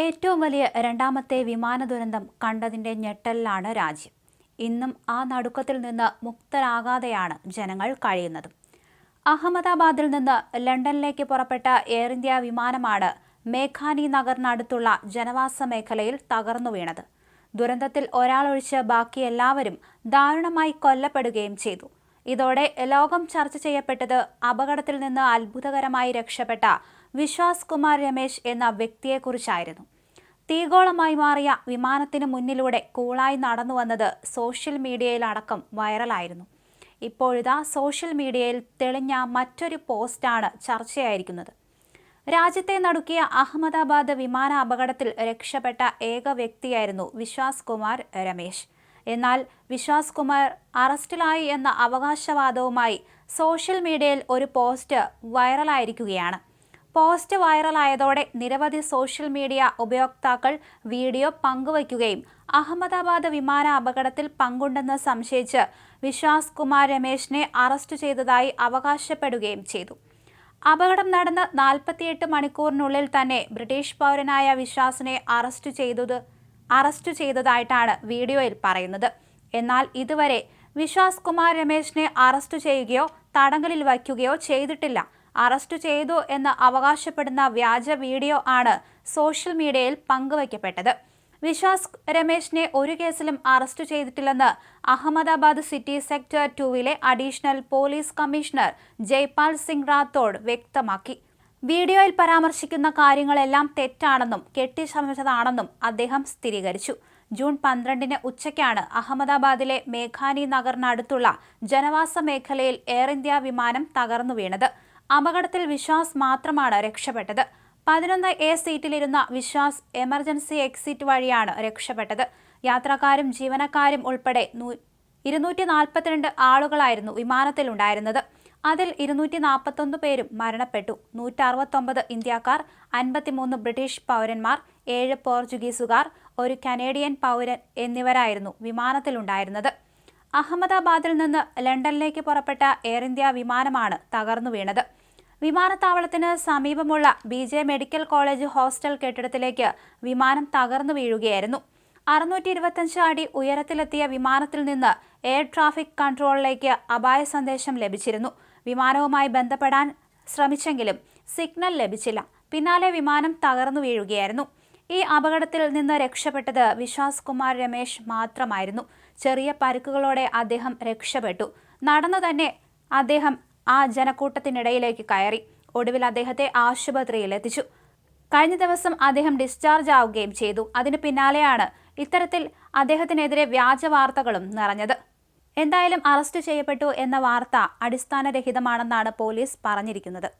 ഏറ്റവും വലിയ രണ്ടാമത്തെ വിമാന ദുരന്തം കണ്ടതിന്റെ ഞെട്ടലിലാണ് രാജ്യം. ഇന്നും ആ നടുക്കത്തിൽ നിന്ന് മുക്തരാകാതെയാണ് ജനങ്ങൾ കഴിയുന്നത്. അഹമ്മദാബാദിൽ നിന്ന് ലണ്ടനിലേക്ക് പുറപ്പെട്ട എയർ ഇന്ത്യ വിമാനമാണ് മേഘാനി നഗറിനടുത്തുള്ള ജനവാസ മേഖലയിൽ തകർന്നു വീണത്. ദുരന്തത്തിൽ ഒരാളൊഴിച്ച് ബാക്കി എല്ലാവരും ദാരുണമായി കൊല്ലപ്പെടുകയും ചെയ്തു. ഇതോടെ ലോകം ചർച്ച ചെയ്യപ്പെട്ടത് അപകടത്തിൽ നിന്ന് അത്ഭുതകരമായി രക്ഷപ്പെട്ട വിശ്വാസ് കുമാർ രമേശ് എന്ന വ്യക്തിയെക്കുറിച്ചായിരുന്നു. തീഗോളമായി മാറിയ വിമാനത്തിന് മുന്നിലൂടെ കൂളായി നടന്നു വന്നത് സോഷ്യൽ മീഡിയയിലടക്കം വൈറലായിരുന്നു. ഇപ്പോഴിതാ സോഷ്യൽ മീഡിയയിൽ തെളിഞ്ഞ മറ്റൊരു പോസ്റ്റാണ് ചർച്ചയായിരിക്കുന്നത്. രാജ്യത്തെ നടുക്കിയ അഹമ്മദാബാദ് വിമാന അപകടത്തിൽ രക്ഷപ്പെട്ട ഏക വ്യക്തിയായിരുന്നു വിശ്വാസ് കുമാർ രമേശ്. എന്നാൽ വിശ്വാസ് കുമാർ അറസ്റ്റിലായി എന്ന അവകാശവാദവുമായി സോഷ്യൽ മീഡിയയിൽ ഒരു പോസ്റ്റ് വൈറലായിരിക്കുകയാണ്. പോസ്റ്റ് വൈറലായതോടെ നിരവധി സോഷ്യൽ മീഡിയ ഉപയോക്താക്കൾ വീഡിയോ പങ്കുവയ്ക്കുകയും അഹമ്മദാബാദ് വിമാന അപകടത്തിൽ പങ്കുണ്ടെന്ന് സംശയിച്ച് വിശ്വാസ് കുമാർ രമേശിനെ അറസ്റ്റ് ചെയ്തതായി അവകാശപ്പെടുകയും ചെയ്തു. അപകടം നടന്ന് നാൽപ്പത്തിയെട്ട് മണിക്കൂറിനുള്ളിൽ തന്നെ ബ്രിട്ടീഷ് പൗരനായ വിശ്വാസിനെ അറസ്റ്റ് ചെയ്തത് അറസ്റ്റ് ചെയ്തതായിട്ടാണ് വീഡിയോയിൽ പറയുന്നത്. എന്നാൽ ഇതുവരെ വിശ്വാസ് കുമാർ രമേശിനെ അറസ്റ്റ് ചെയ്യുകയോ തടങ്കലിൽ വയ്ക്കുകയോ ചെയ്തിട്ടില്ല. അറസ്റ്റ് ചെയ്തു എന്ന് അവകാശപ്പെടുന്ന വ്യാജ വീഡിയോ ആണ് സോഷ്യൽ മീഡിയയിൽ പങ്കുവയ്ക്കപ്പെട്ടത്. വിശ്വാസ് രമേശിനെ ഒരു കേസിലും അറസ്റ്റ് ചെയ്തിട്ടില്ലെന്ന് Ahmedabad city sector ടൂവിലെ additional police commissioner Jaipal Singh Rathod വ്യക്തമാക്കി. വീഡിയോയിൽ പരാമർശിക്കുന്ന കാര്യങ്ങളെല്ലാം തെറ്റാണെന്നും കെട്ടിച്ചമച്ചതാണെന്നും അദ്ദേഹം സ്ഥിരീകരിച്ചു. ജൂൺ പന്ത്രണ്ടിന് ഉച്ചയ്ക്കാണ് അഹമ്മദാബാദിലെ മേഘാനി നഗറിനടുത്തുള്ള ജനവാസ മേഖലയിൽ എയർ ഇന്ത്യ വിമാനം തകർന്നു വീണത്. അപകടത്തിൽ വിശ്വാസ് മാത്രമാണ് രക്ഷപ്പെട്ടത്. പതിനൊന്ന് എ സീറ്റിലിരുന്ന വിശ്വാസ് എമർജൻസി എക്സിറ്റ് വഴിയാണ് രക്ഷപ്പെട്ടത്. യാത്രക്കാരും ജീവനക്കാരും ഉൾപ്പെടെ ഇരുന്നൂറ്റി നാൽപ്പത്തിരണ്ട് ആളുകളായിരുന്നു വിമാനത്തിലുണ്ടായിരുന്നത്. അതിൽ ഇരുന്നൂറ്റി നാൽപ്പത്തൊന്ന് പേരും മരണപ്പെട്ടു. നൂറ്റി അറുപത്തൊമ്പത് ഇന്ത്യക്കാർ അൻപത്തിമൂന്ന് ബ്രിട്ടീഷ് പൗരന്മാർ ഏഴ് പോർച്ചുഗീസുകാർ ഒരു കനേഡിയൻ പൗരൻ എന്നിവരായിരുന്നു വിമാനത്തിലുണ്ടായിരുന്നത്. അഹമ്മദാബാദിൽ നിന്ന് ലണ്ടനിലേക്ക് പുറപ്പെട്ട എയർ ഇന്ത്യ വിമാനമാണ് തകർന്നു വീണത്. വിമാനത്താവളത്തിന് സമീപമുള്ള B J medical college hostel കെട്ടിടത്തിലേക്ക് വിമാനം തകർന്നു വീഴുകയായിരുന്നു. അറുന്നൂറ്റി ഇരുപത്തഞ്ച് അടി ഉയരത്തിലെത്തിയ വിമാനത്തിൽ നിന്ന് എയർ ട്രാഫിക് കൺട്രോളിലേക്ക് അപായ സന്ദേശം ലഭിച്ചിരുന്നു. വിമാനവുമായി ബന്ധപ്പെടാൻ ശ്രമിച്ചെങ്കിലും സിഗ്നൽ ലഭിച്ചില്ല. പിന്നാലെ വിമാനം തകർന്നു വീഴുകയായിരുന്നു. ഈ അപകടത്തിൽ നിന്ന് രക്ഷപ്പെട്ടത് വിശ്വാസ് കുമാർ രമേശ് മാത്രമായിരുന്നു. ചെറിയ പരുക്കുകളോടെ അദ്ദേഹം രക്ഷപ്പെട്ടു. നടന്നു തന്നെ അദ്ദേഹം ആ ജനക്കൂട്ടത്തിനിടയിലേക്ക് കയറി. ഒടുവിൽ അദ്ദേഹത്തെ ആശുപത്രിയിൽ എത്തിച്ചു. കഴിഞ്ഞ ദിവസം അദ്ദേഹം ഡിസ്ചാർജ് ആവുകയും ചെയ്തു. അതിന് പിന്നാലെയാണ് ഇത്തരത്തിൽ അദ്ദേഹത്തിനെതിരെ വ്യാജ വാർത്തകളും നിറഞ്ഞത്. എന്തായാലും അറസ്റ്റ് ചെയ്യപ്പെട്ടു എന്ന വാർത്ത അടിസ്ഥാനരഹിതമാണെന്നാണ് പോലീസ് പറഞ്ഞിരിക്കുന്നത്